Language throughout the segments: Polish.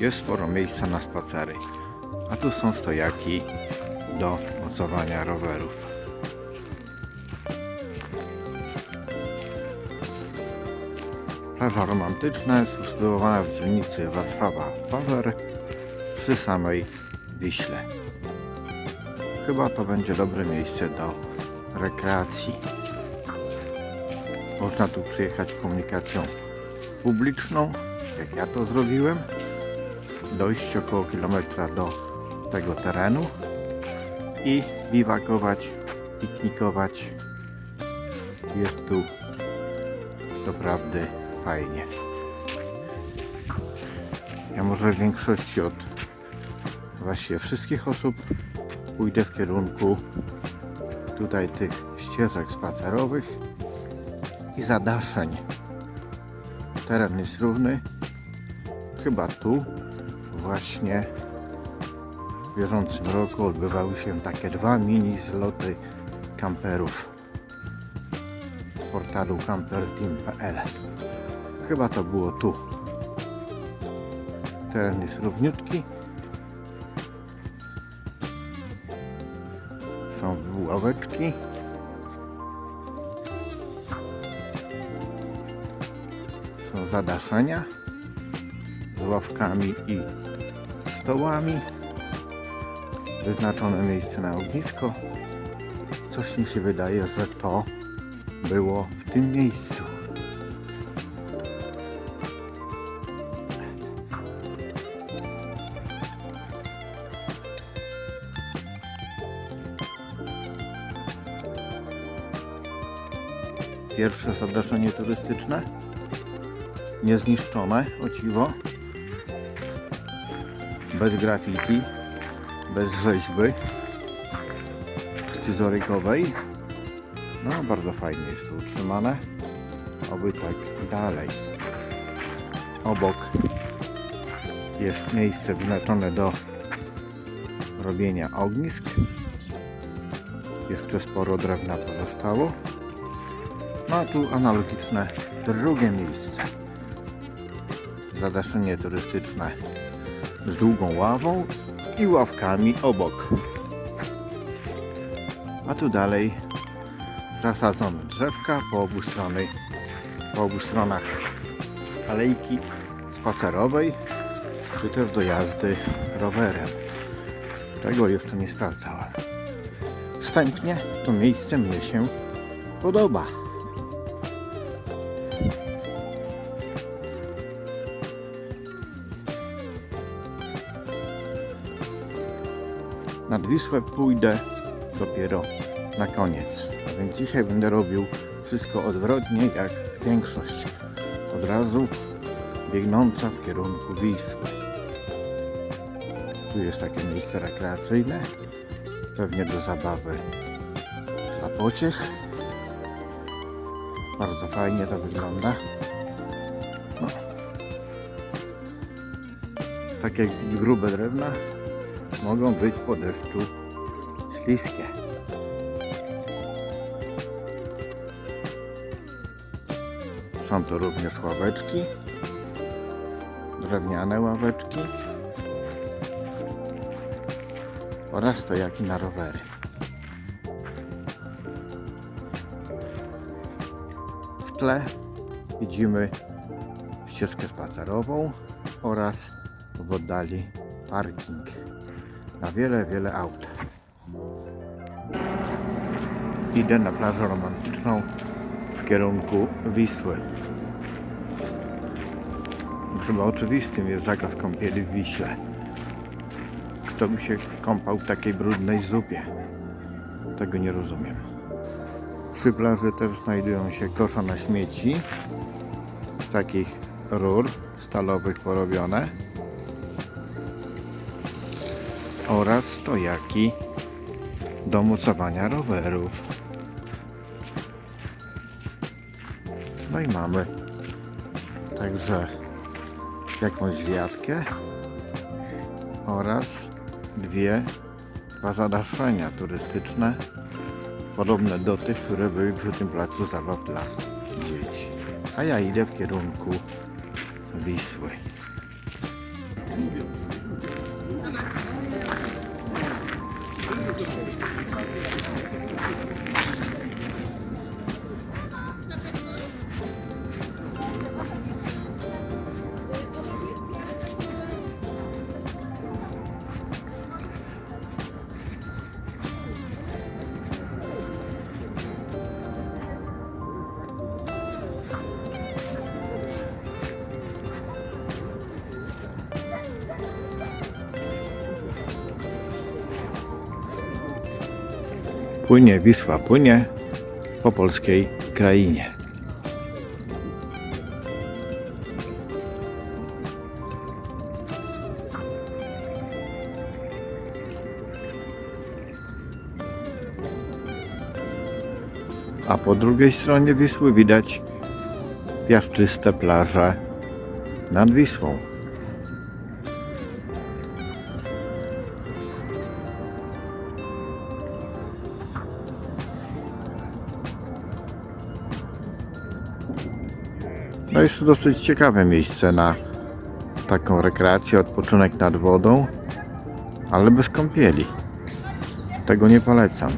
Jest sporo miejsca na spacery, a tu są stojaki do mocowania rowerów. Plaża romantyczna jest usytuowana w dzielnicy Warszawa-Wawer przy samej Wiśle. Chyba to będzie dobre miejsce do rekreacji. Można tu przyjechać komunikacją publiczną, jak ja to zrobiłem dojść około kilometra do tego terenu i biwakować, piknikować. Jest tu doprawdy fajnie. Ja może w większości od właściwie wszystkich osób pójdę w kierunku tutaj tych ścieżek spacerowych i zadaszeń. Teren jest równy. Chyba tu właśnie w bieżącym roku odbywały się takie dwa mini zloty kamperów z portalu camperteam.pl chyba to było tu. Teren jest równiutki. Są ławeczki. Są zadaszenia ławkami i stołami. Wyznaczone miejsce na ognisko. Coś mi się wydaje, że to było w tym miejscu. Pierwsze zadaszenie turystyczne. Niezniszczone, o dziwo bez grafiki, bez rzeźby scyzorykowej. No, bardzo fajnie jest to utrzymane. Oby tak dalej. Obok jest miejsce wyznaczone do robienia ognisk. Jeszcze sporo drewna pozostało. No a tu analogiczne drugie miejsce. Zadaszenie turystyczne z długą ławą i ławkami obok. A tu dalej zasadzone drzewka po obu strony, po obu stronach alejki spacerowej, czy też do jazdy rowerem. Tego jeszcze nie sprawdzałem. Wstępnie to miejsce mnie się podoba. Nad Wisłę pójdę dopiero na koniec. A więc dzisiaj będę robił wszystko odwrotnie jak większość. Od razu biegnąca w kierunku Wisły. Tu jest takie miejsce rekreacyjne, pewnie do zabawy dla pociech. Bardzo fajnie to wygląda. No. Takie grube drewna mogą być po deszczu śliskie. Są to również ławeczki, drewniane ławeczki oraz stojaki na rowery. W tle widzimy ścieżkę spacerową oraz w oddali parking na wiele, wiele aut. Idę na plażę romantyczną w kierunku Wisły. Chyba oczywistym jest zakaz kąpieli w Wiśle. Kto by się kąpał w takiej brudnej zupie? Tego nie rozumiem. Przy plaży też znajdują się kosza na śmieci z takich rur stalowych porobione oraz stojaki do mocowania rowerów. No i mamy także jakąś wiatkę oraz dwie dwa zadaszenia turystyczne podobne do tych, które były przy tym placu zabaw dla dzieci. A ja idę w kierunku Wisły. Płynie Wisła, płynie po polskiej krainie. A po drugiej stronie Wisły widać piaszczyste plaże nad Wisłą. No jest to dosyć ciekawe miejsce na taką rekreację, odpoczynek nad wodą, ale bez kąpieli. Tego nie polecam.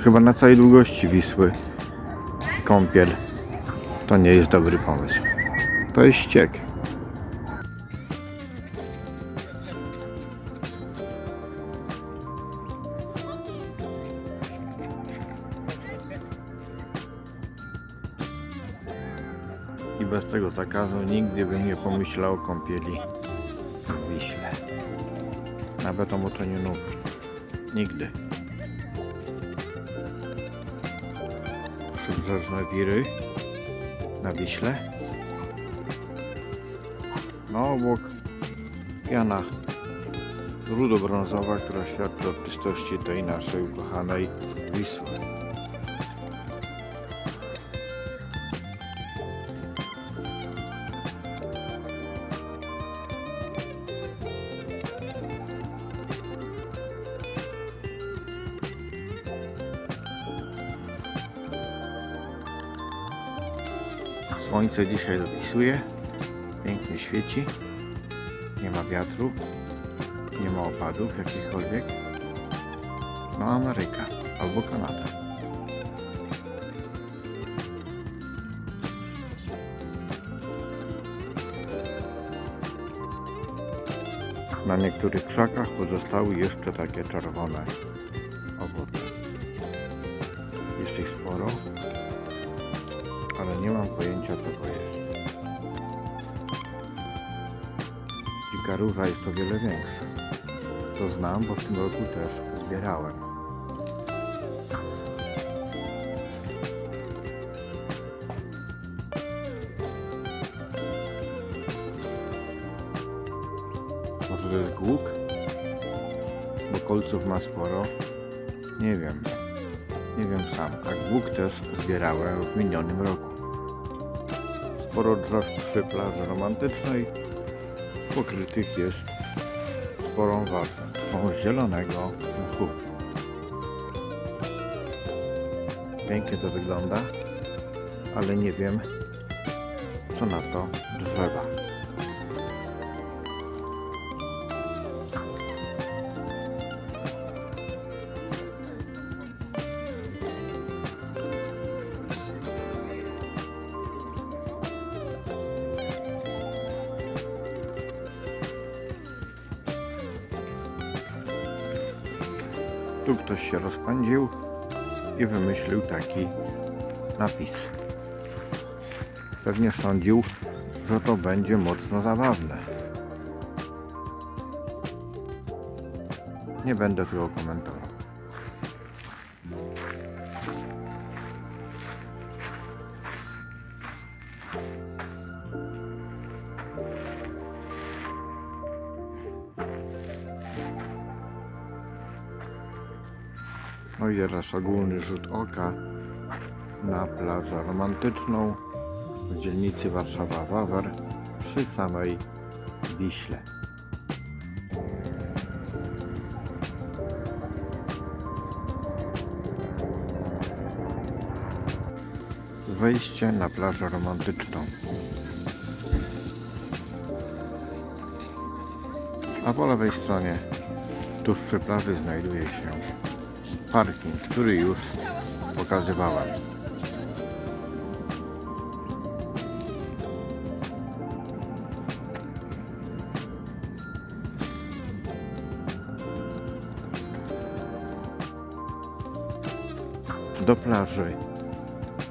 Chyba na całej długości Wisły kąpiel to nie jest dobry pomysł. To jest ściek. I bez tego zakazu nigdy bym nie pomyślał o kąpieli w Wiśle. Nawet o moczeniu nóg. Nigdy. Przybrzeżne wiry na Wiśle. No obok piana rudo-brązowa, która świadczy o czystości tej naszej ukochanej Wisły. Słońce dzisiaj dopisuje, pięknie świeci, nie ma wiatru, nie ma opadów jakichkolwiek. No Ameryka albo Kanada. Na niektórych krzakach pozostały jeszcze takie czerwone owoce. Jest ich sporo, ale nie mam pojęcia co to jest. Dzika róża jest o wiele większa. To znam, bo w tym roku też zbierałem. Może to jest głuk? Bo kolców ma sporo. Nie wiem. Nie wiem sam, a głuk też zbierałem w minionym roku. Sporo drzew przy plaży romantycznej pokrytych jest sporą warstwą zielonego mchu. Pięknie to wygląda, ale nie wiem co na to drzewa. Tu ktoś się rozpędził i wymyślił taki napis. Pewnie sądził, że to będzie mocno zabawne. Nie będę tego komentował. Teraz ogólny rzut oka na plażę romantyczną w dzielnicy Warszawa-Wawer przy samej Wiśle. Wejście na plażę romantyczną. A po lewej stronie, tuż przy plaży, znajduje się parking, który już pokazywałem. Do plaży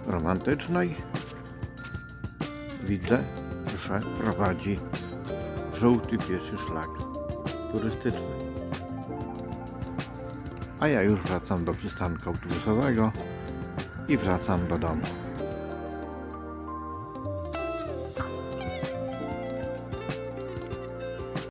romantycznej widzę, że prowadzi żółty pieszy szlak turystyczny. A ja już wracam do przystanku autobusowego i wracam do domu.